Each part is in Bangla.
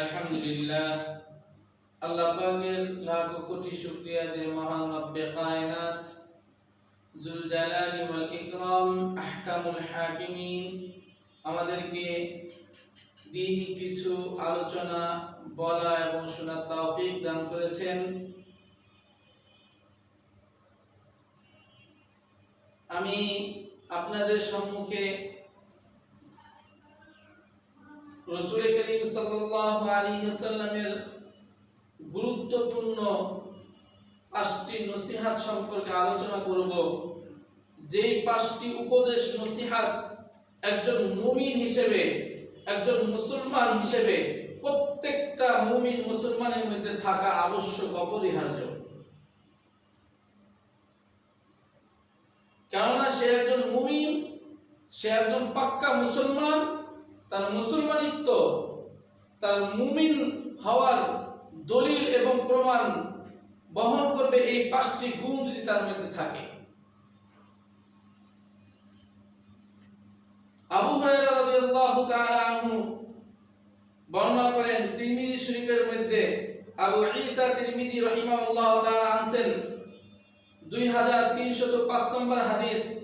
আলহামদুলিল্লাহ। আল্লাহ পাকের লাখ কোটি শুকরিয়া যে মহান রব্বে কায়নাত জুল জালালি ওয়াল ইকরাম, আহকামুল হাকিমিন, আমাদেরকে দিনই কিছু আলোচনা, বলা এবং শোনার তৌফিক দান করেছেন। আমি আপনাদের সম্মুখে রসুল করিম ওয়াসাল্লামের গুরুত্বপূর্ণ পাঁচটি নসিহাত সম্পর্কে আলোচনা করব। যেই পাঁচটি উপদেশ, নসিহাত একজন মুমিন হিসেবে, একজন মুসলমান হিসেবে প্রত্যেকটা মুমিন মুসলমানের মধ্যে থাকা আবশ্যক, অপরিহার্য। কেননা সে একজন মুমিন, সে একজন পাক্কা মুসলমান তার মুসলমানিত্ব, তার মুমিন হওয়ার দলিল এবং প্রমাণ বহন করবে এই পাঁচটি গুণ যদি তার মধ্যে থাকে। আবু বর্ণনা করেন, তিরমিজি শরীফের মধ্যে আবু ঈসা তিরমিজি রাহিমাহুল্লাহ তাআলা আনছেন। 2305 নম্বর হাদিস।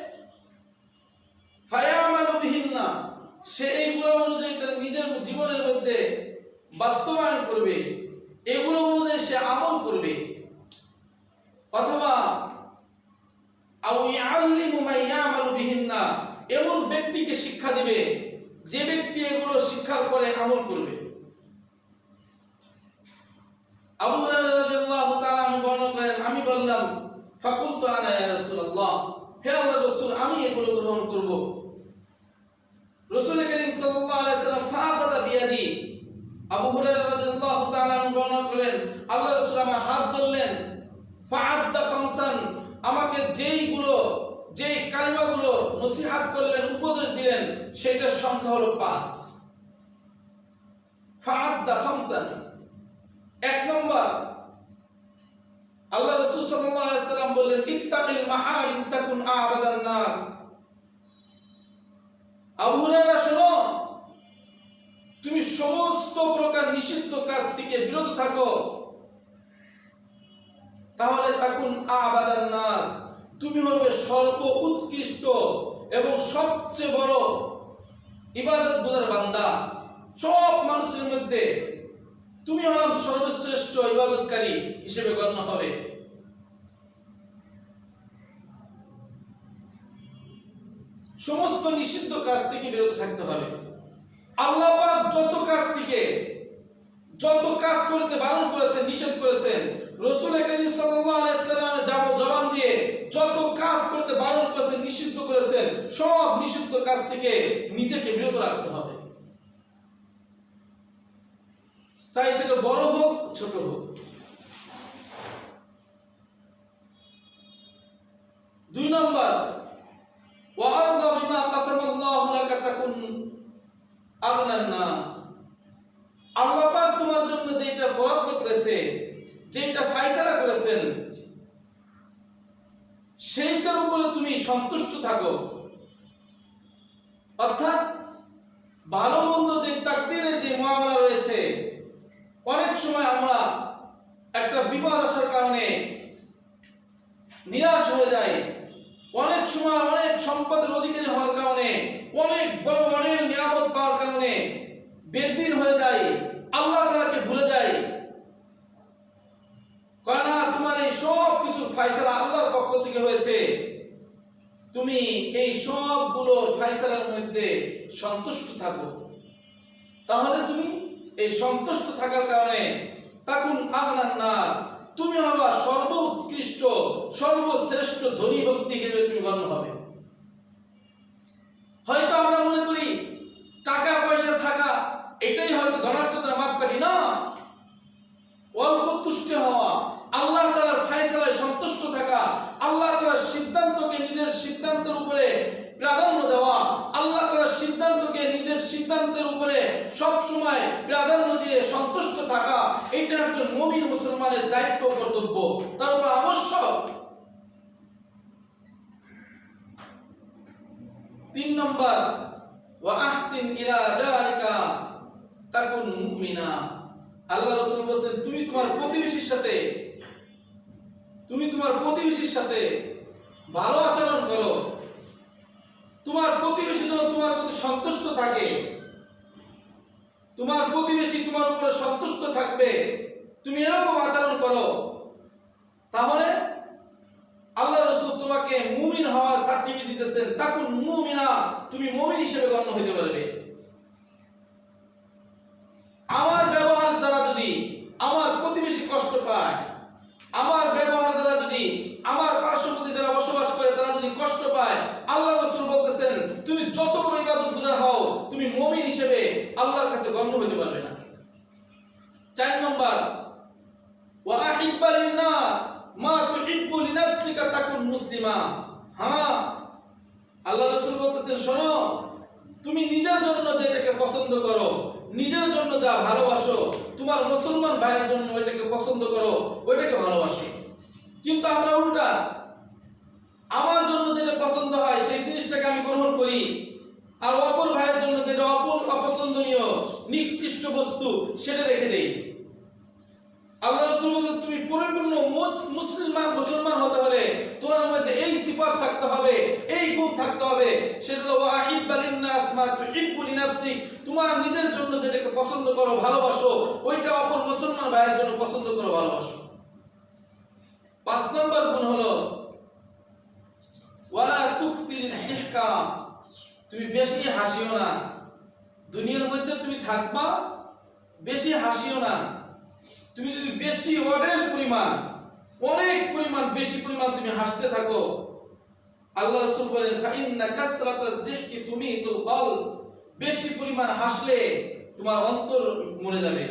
বাস্তবায়ন করবে, এগুলো অনুযায়ী সে আমল করবে। অথবা এমন ব্যক্তিকে শিক্ষা দিবে, যে ব্যক্তি এগুলো শিক্ষার পরে আমল করবে। আমি বললাম, ফাকুলতু আনা ইয়া রাসূলুল্লাহ, হে আল্লাহর রাসূল, আমি এগুলো গ্রহণ করব। রাসূল করিম সাল্লাম আবু হুরায়রা রাদিয়াল্লাহু তাআলা বর্ণনা করেন আল্লাহর রাসূল আমার হাত ধরলেন খামসান, আমাকে যেইগুলো, যেই কালিমাগুলো নসিহাত করলেন, উপদেশ দিলেন সেটার সংখ্যা হলো পাঁচ। খামসান, এক নম্বর, আল্লাহ রাসূল সাল্লাল্লাহু আলাইহি সাল্লাম বললেন, ইত্তাকিল তাকুন আবাদান নাস। আবু হুরায়রা তুমি সমস্ত প্রকার নিষিদ্ধ কাজ থেকে বিরত থাকো। তাহলে তাকুন আবাদান নাস, তুমি হবে সর্ব উৎকৃষ্ট এবং সবচেয়ে বড় ইবাদত গুজার বান্দা। সব মানুষের মধ্যে তুমি হলাম সর্বশ্রেষ্ঠ ইবাদতকারী হিসেবে গণ্য হবে। সমস্ত নিষিদ্ধ কাজ থেকে বিরত থাকতে হবে। আল্লাহ পাক যত কাজ থেকে, যত কাজ করতে বারণ করেছেন, নিষেধ করেছেন, রসুল করিম সাল্লাল্লাহু আলাইহি যাব জবান দিয়ে যত কাজ করতে বারণ করেছেন, নিষিদ্ধ করেছেন, সব নিষিদ্ধ কাজ থেকে নিজেকে বিরত রাখতে হবে চাই সেটা বড় হোক ছোট হোক দুই নম্বর ওয়ারদা বিমা কাসামাল্লাহু লাকা তাকুন আগনান নাস আল্লাহ পাক তোমার জন্য যেটা বরাদ্দ করেছে যেটা ফায়সালা করেছেন সেইটার উপরে তুমি সন্তুষ্ট থাকো। অর্থাৎ ভালো মন্দ যে তাকদীরের যে মামলা রয়েছে, অনেক সময় আমরা একটা বিপদ আসার কারণে নিরাশ হয়ে যাই। অনেক সময় অনেক সম্পদের অধিকারী হওয়ার কারণে, অনেক বড় অনেক নিয়ামত পাওয়ার কারণে বেদিন হয়ে যায় আল্লাহ তালাকে ভুলে যায় কয় না তোমার এই সব কিছু ফায়সালা থেকে হয়েছে? তুমি এই সবগুলোর ফাইসালার মধ্যে সন্তুষ্ট থাকো। তাহলে তুমি এই সন্তুষ্ট থাকার কারণে তাকুন আগনার নাস, তুমি হবা সর্বোৎকৃষ্ট, সর্বশ্রেষ্ঠ ধনী ব্যক্তি হিসেবে তুমি গণ্য হবে। সিদ্ধান্তের উপরে প্রাধান্য দেওয়া, আল্লাহ তালার সিদ্ধান্তকে নিজের সিদ্ধান্তের উপরে সব সময় প্রাধান্য দিয়ে সন্তুষ্ট থাকা, এটা একজন মমিন মুসলমানের দায়িত্ব, কর্তব্য। তার উপর আবশ্যক তিন নম্বর, ওয়া আহসিন ইলা জালিকা তাকুন মুমিনা। আল্লাহ তুমি তোমার প্রতিবেশীর সাথে, তুমি তোমার প্রতিবেশীর সাথে ভালো আচরণ করো তোমার প্রতিবেশী যেন তোমার প্রতি সন্তুষ্ট থাকে, তোমার প্রতিবেশী তোমার উপরে সন্তুষ্ট থাকবে, তুমি এরকম আচরণ করো, তাহলে আল্লাহ রসুল তোমাকে মুমিন হওয়ার সার্টিফিকেট দিতেছেন, তাকুন মুমিনা, তুমি মুমিন হিসেবে গণ্য হইতে পারবে। আমার ব্যবহার দ্বারা যদি আমার প্রতিবেশী কষ্ট পায় আমার ব্যবহার দ্বারা যদি আমার পার্শ্ববর্তী যারা বসবাস করে তারা যদি কষ্ট পায় আল্লাহ রসুল বলতেছেন, তুমি যত বড় ইবাদত গুজার হও, তুমি মমিন হিসেবে আল্লাহর কাছে গণ্য হইতে পারবে না। চার নম্বর ওয়াহিব্বা লিন্নাস, মা তুহিব্বু লিনাফসিকা তাকুন মুসলিমা। হ্যাঁ আল্লাহ রাসূল বলতেছেন, শোনো, তুমি নিজের জন্য যেটাকে পছন্দ করো, নিজের জন্য যা ভালোবাসো, তোমার মুসলমান ভাইয়ের জন্য ওইটাকে পছন্দ করো, ওইটাকে ভালোবাসো। কিন্তু আমরা উল্টা আমার জন্য যেটা পছন্দ হয়, সেই জিনিসটাকে আমি গ্রহণ করি। আর অপর ভাইয়ের জন্য যেটা অপর অপছন্দনীয়, নিকৃষ্ট বস্তু, সেটা রেখে দেই। তুমি মুসলমান হতে হলে তোমার মধ্যে এই থাকতে হবে, এই থাকতে হবে। সেটা তোমার নিজের জন্য যেটাকে পছন্দ করো, ভালোবাসো, ওইটা অপর মুসলমান ভাইয়ের জন্য পছন্দ করো, ভালোবাসো। পাঁচ নম্বর গুণ হলো ওয়ালা তুকসির ইহকা তুমি বেশি হাসিও না। দুনিয়ার মধ্যে তুমি থাকবা, বেশি হাসিও না। তুমি যদি বেশি অনেক পরিমাণ অনেক পরিমাণ, বেশি পরিমাণ তুমি হাসতে থাকো, আল্লাহ রাসূল বলেন, ফাইন্না কাসরাতাজ যিহকি তুমিতুল কলব। বেশি পরিমাণ হাসলে তোমার অন্তর মরে যাবে।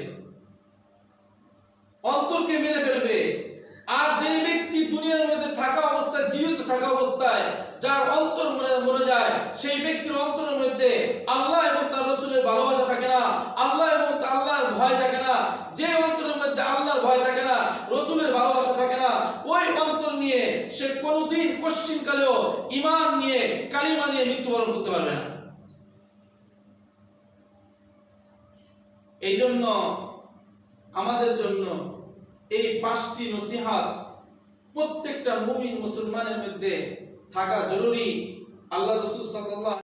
অন্তরকে মেরে ফেলবে। আর যে ব্যক্তি দুনিয়ার মধ্যে থাকা অবস্থায়, জীবিত থাকা অবস্থায়, যার অন্তর মনে মরে যায়, সেই ব্যক্তির অন্তরের মধ্যে আল্লাহ এবং তার রসুলের ভালোবাসা থাকে না, আল্লাহ এবং আল্লাহর ভয় থাকে না, যে অন্তরের মধ্যে আল্লাহর ভয় থাকে না, রসুলের ভালোবাসা থাকে না, ওই অন্তর নিয়ে সে কোনোদিন কোশ্চিন কালেও ইমান নিয়ে, কালিমা নিয়ে মৃত্যুবরণ করতে পারবে না। এই জন্য আমাদের জন্য এই পাঁচটি নসিহাত প্রত্যেকটা মুমিন মুসলমানের মধ্যে থাকা জরুরি। আল্লাহ রসুল সাল্লাল্লাহু